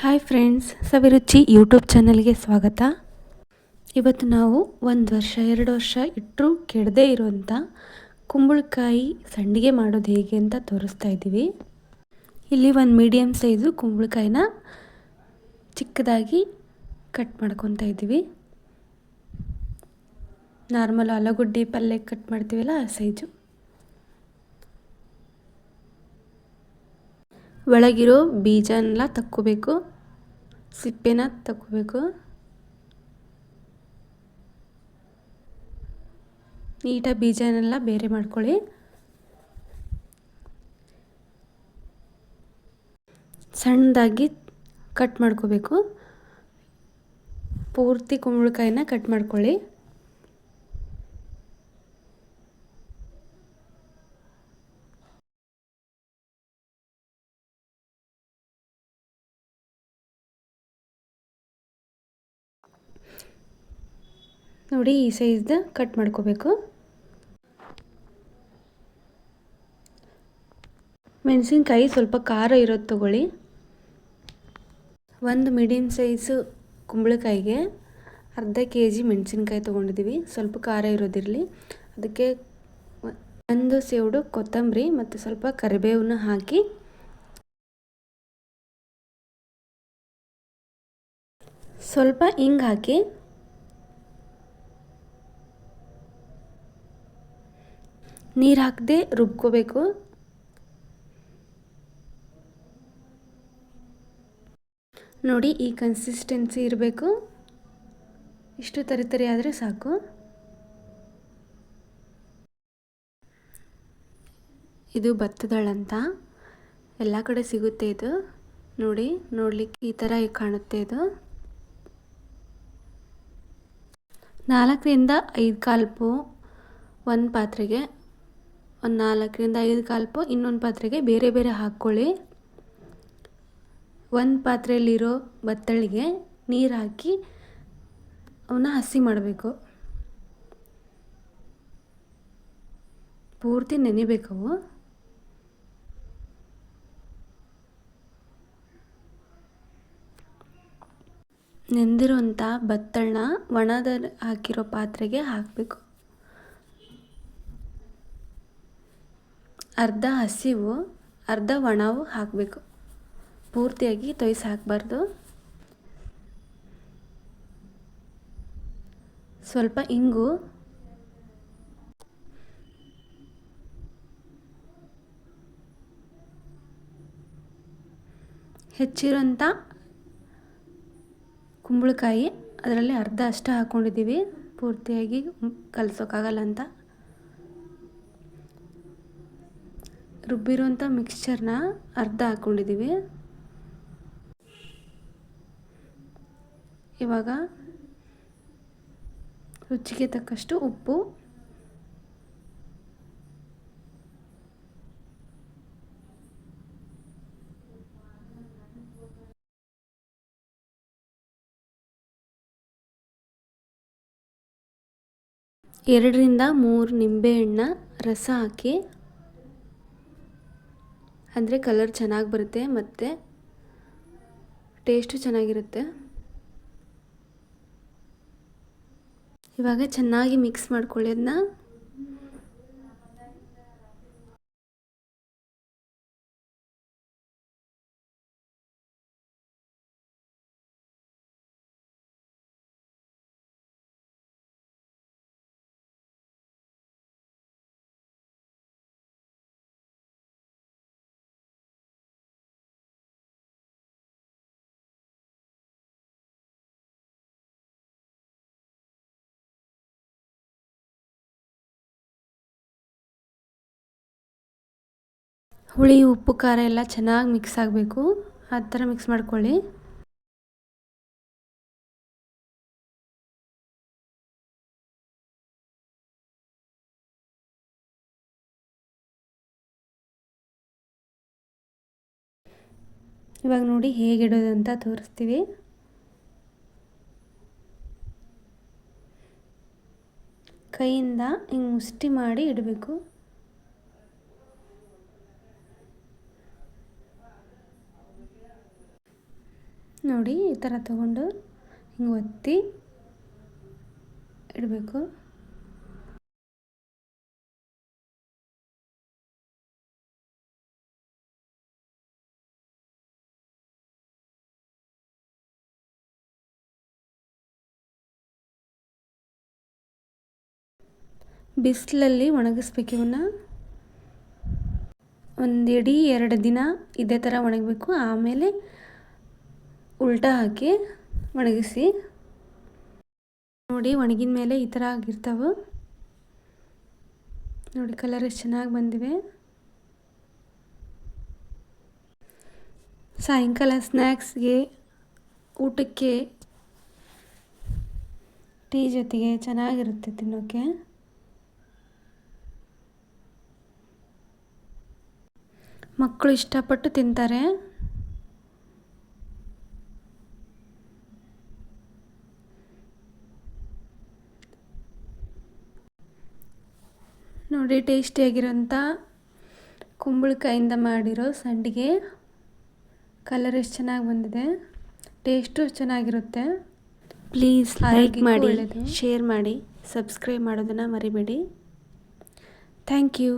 Hi friends ಸವಿರುಚಿ YouTube ಚಾನಲ್ಗೆ ಸ್ವಾಗತ. ಇವತ್ತು ನಾವು ಒಂದು ವರ್ಷ, ಎರಡು ವರ್ಷ ಇಟ್ಟರೂ ಕೆಡದೇ ಇರುವಂಥ ಕುಂಬಳಕಾಯಿ ಸಂಡಿಗೆ ಮಾಡೋದು ಹೇಗೆ ಅಂತ ತೋರಿಸ್ತಾ ಇದ್ದೀವಿ. ಇಲ್ಲಿ ಒಂದು ಮೀಡಿಯಮ್ ಸೈಜು ಕುಂಬಳಕಾಯಿನ ಚಿಕ್ಕದಾಗಿ ಕಟ್ ಮಾಡ್ಕೊತಾ ಇದ್ದೀವಿ. ನಾರ್ಮಲ್ ಆಲೂಗಡ್ಡೆ ಪಲ್ಯ ಕಟ್ ಮಾಡ್ತೀವಲ್ಲ, ಆ ಸೈಜು ಒಳಗಿರೋ ಬೀಜನೆಲ್ಲ ತಕ್ಕೋಬೇಕು. ಸಿಪ್ಪೆನ ತಕ್ಕೋಬೇಕು. ನೀಟಾಗಿ ಬೀಜನೆಲ್ಲ ಬೇರೆ ಮಾಡ್ಕೊಳ್ಳಿ. ಸಣ್ಣದಾಗಿ ಕಟ್ ಮಾಡ್ಕೋಬೇಕು. ಪೂರ್ತಿ ಕುಂಬಳಕಾಯಿನ ಕಟ್ ಮಾಡ್ಕೊಳ್ಳಿ. ನೋಡಿ, ಈ ಸೈಜ್ದ ಕಟ್ ಮಾಡ್ಕೋಬೇಕು. ಮೆಣಸಿನ್ಕಾಯಿ ಸ್ವಲ್ಪ ಖಾರ ಇರೋದು ತಗೊಳ್ಳಿ. ಒಂದು ಮೀಡಿಯಮ್ ಸೈಜು ಕುಂಬಳಕಾಯಿಗೆ ಅರ್ಧ ಕೆ ಜಿ ಮೆಣಸಿನ್ಕಾಯಿ ತೊಗೊಂಡಿದ್ದೀವಿ ಸ್ವಲ್ಪ ಖಾರ ಇರೋದಿರಲಿ. ಅದಕ್ಕೆ ಒಂದು ಸೇವಡು ಕೊತ್ತಂಬರಿ ಮತ್ತು ಸ್ವಲ್ಪ ಕರಿಬೇವನ್ನ ಹಾಕಿ ಸ್ವಲ್ಪ ಹಿಂಗೆ ಹಾಕಿ ನೀರು ಹಾಕದೆ ರುಬ್ಕೋಬೇಕು. ನೋಡಿ ಈ ಕನ್ಸಿಸ್ಟೆನ್ಸಿ ಇರಬೇಕು. ಇಷ್ಟು ತರಿ ತರಿ ಆದರೆ ಸಾಕು. ಇದು ಭತ್ತದಳಂತ. ಎಲ್ಲ ಕಡೆ ಸಿಗುತ್ತೆ ಇದು. ನೋಡಿ, ನೋಡಲಿಕ್ಕೆ ಈ ಥರ ಕಾಣುತ್ತೆ ಇದು. ನಾಲ್ಕರಿಂದ ಐದು ಕಾಲ್ಪು ಒಂದು ಪಾತ್ರೆಗೆ ಒಂದು ನಾಲ್ಕರಿಂದ ಐದು ಕಾಲ್ಪು ಇನ್ನೊಂದು ಪಾತ್ರೆಗೆ ಬೇರೆ ಬೇರೆ ಹಾಕ್ಕೊಳ್ಳಿ. ಒಂದು ಪಾತ್ರೆಯಲ್ಲಿರೋ ಬತ್ತಳಿಗೆ ನೀರು ಹಾಕಿ ಅವನ್ನ ಹಸಿ ಮಾಡಬೇಕು. ಪೂರ್ತಿ ನೆನೆಬೇಕವು ನೆಂದಿರುವಂಥ ಬತ್ತಳನ್ನ ಒಣದ ಹಾಕಿರೋ ಪಾತ್ರೆಗೆ ಹಾಕಬೇಕು. ಅರ್ಧ ಹಸಿವು, ಅರ್ಧ ಒಣವು ಹಾಕಬೇಕು. ಪೂರ್ತಿಯಾಗಿ ತೊಯ್ಸಿ ಹಾಕಬಾರ್ದು. ಸ್ವಲ್ಪ ಇಂಗು. ಹೆಚ್ಚಿರೋಂಥ ಕುಂಬಳಕಾಯಿ, ಅದರಲ್ಲಿ ಅರ್ಧ ಅಷ್ಟು ಹಾಕ್ಕೊಂಡಿದ್ದೀವಿ ಪೂರ್ತಿಯಾಗಿ ಕಲಸೋಕ್ಕಾಗಲ್ಲ ಅಂತ. ರುಬ್ಬಿರುವಂಥ ಮಿಕ್ಸ್ಚರ್ನ ಅರ್ಧ ಹಾಕ್ಕೊಂಡಿದ್ದೀವಿ. ಇವಾಗ ರುಚಿಗೆ ತಕ್ಕಷ್ಟು ಉಪ್ಪು. ಎರಡರಿಂದ ಮೂರು ನಿಂಬೆಹಣ್ಣ ರಸ ಹಾಕಿ ಅಂದರೆ ಕಲರ್ ಚೆನ್ನಾಗಿ ಬರುತ್ತೆ ಮತ್ತು ಟೇಸ್ಟು ಚೆನ್ನಾಗಿರುತ್ತೆ. ಇವಾಗ ಚೆನ್ನಾಗಿ ಮಿಕ್ಸ್ ಮಾಡ್ಕೊಳ್ಳಿ ಅದನ್ನ ಹುಳಿ, ಉಪ್ಪು, ಖಾರ ಎಲ್ಲ ಚೆನ್ನಾಗಿ ಮಿಕ್ಸ್ ಆಗಬೇಕು. ಆ ಥರ ಮಿಕ್ಸ್ ಮಾಡ್ಕೊಳ್ಳಿ. ಇವಾಗ ನೋಡಿ ಹೇಗಿಡೋದು ಅಂತ ತೋರಿಸ್ತೀವಿ. ಕೈಯಿಂದ ಹಿಂಗೆ ಮುಷ್ಟಿ ಮಾಡಿ ಇಡಬೇಕು. ನೋಡಿ, ಈ ಥರ ತಗೊಂಡು ಹಿಂಗೆ ಒತ್ತಿ ಇಡಬೇಕು. ಬಿಸಿಲಲ್ಲಿ ಒಣಗಿಸ್ಬೇಕು ಇವನ್ನ. ಒಂದು ಇಡೀ ಎರಡು ದಿನ ಇದೇ ಥರ ಒಣಗಬೇಕು. ಆಮೇಲೆ ಉಲ್ಟಾ ಹಾಕಿ ಒಣಗಿಸಿ. ನೋಡಿ, ಒಣಗಿದ ಮೇಲೆ ಈ ಥರ ಆಗಿರ್ತಾವೆ. ನೋಡಿ ಕಲರ್ ಎಷ್ಟು ಚೆನ್ನಾಗಿ ಬಂದಿವೆ. ಸಾಯಂಕಾಲ ಸ್ನ್ಯಾಕ್ಸ್ಗೆ ಊಟಕ್ಕೆ ಟೀ ಜೊತೆಗೆ ಚೆನ್ನಾಗಿರುತ್ತೆ ತಿನ್ನೋಕ್ಕೆ ಮಕ್ಕಳು ಇಷ್ಟಪಟ್ಟು ತಿಂತಾರೆ. ನೋಡಿ ಟೇಸ್ಟಿಯಾಗಿರೋಂಥ ಕುಂಬಳಕಾಯಿಂದ ಮಾಡಿರೋ ಸಂಡಿಗೆ. ಕಲರ್ ಎಷ್ಟು ಚೆನ್ನಾಗಿ ಬಂದಿದೆ. ಟೇಸ್ಟು ಚೆನ್ನಾಗಿರುತ್ತೆ. ಪ್ಲೀಸ್ ಲೈಕ್ ಮಾಡಿ ಶೇರ್ ಮಾಡಿ ಸಬ್ಸ್ಕ್ರೈಬ್ ಮಾಡೋದನ್ನು ಮರಿಬೇಡಿ. Thank you